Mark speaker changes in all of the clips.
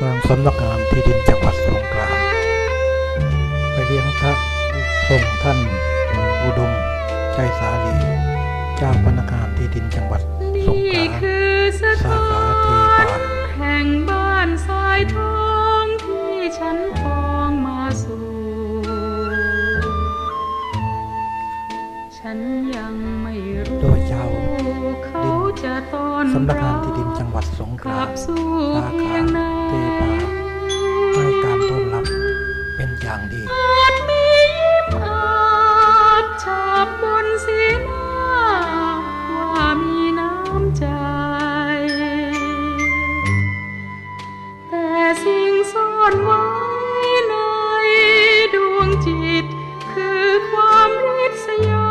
Speaker 1: ทางสำนักงานที่ดินจังหวัดสงขลาไปเลี้ยงพระส่งท่านอุดม ใจสาลีเจ้าพนักงานที่ดินจังหวัดสงข
Speaker 2: นี่
Speaker 1: ลา
Speaker 2: คือส
Speaker 1: สา
Speaker 2: ถา
Speaker 1: ขาเทปา
Speaker 2: นแห่งบ้านทรายทองที่ฉันปองมาสู่ฉันยังไม่รู้
Speaker 1: โดยเจ้า
Speaker 2: เขาจะต้อน
Speaker 1: สำนักงาน
Speaker 2: รับ
Speaker 1: ที่ดินจังหวัดสงข
Speaker 2: ก
Speaker 1: ลา
Speaker 2: ลับสู่
Speaker 1: สา
Speaker 2: เพี
Speaker 1: ขา
Speaker 2: สิ่งซ่อนไว้ในดวงจิต คือความริษยา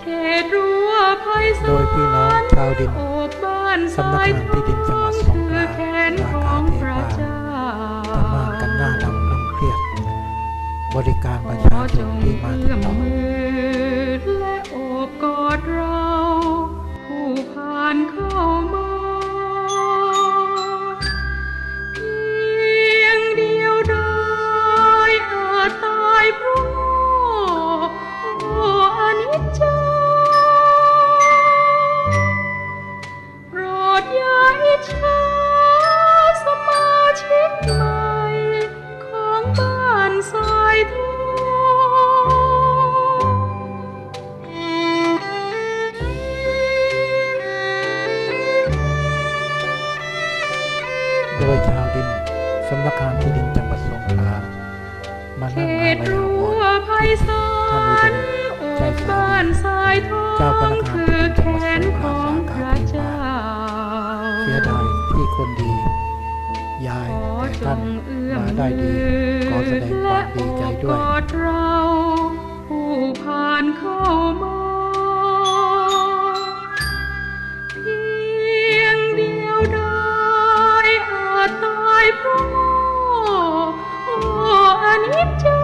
Speaker 2: เขตรั้วภัย
Speaker 1: โดยพี่น้องชาวดิน
Speaker 2: โอบบ้าน
Speaker 1: สำนักงานที่ดินจังหวัดสงขลา
Speaker 2: คือแขนของพระเจ้า
Speaker 1: ทำงานกันหน้าดำเคร่งเครียด บริการประ
Speaker 2: ข
Speaker 1: ชา
Speaker 2: อ
Speaker 1: ช
Speaker 2: จ
Speaker 1: น
Speaker 2: ง
Speaker 1: ที่มาติ
Speaker 2: เอื้
Speaker 1: ด
Speaker 2: อม
Speaker 1: ต่อ
Speaker 2: มือและโอบกอดเราำ
Speaker 1: นักงานที่ดินจังหวัดสงขลามา
Speaker 2: เล่
Speaker 1: งมาลายาว
Speaker 2: ร
Speaker 1: ท่านอุดมใจสา
Speaker 2: รี
Speaker 1: เจ้าพนักงานที่ดินจังหวัดสงขลาสาขา
Speaker 2: ปีมา
Speaker 1: เสียดายที่คนดี ยายแต่ท่าน
Speaker 2: มา
Speaker 1: ได้ดี ขอแสดงความดีใจด้วย
Speaker 2: ผู้ผ่านเข้ามา Salim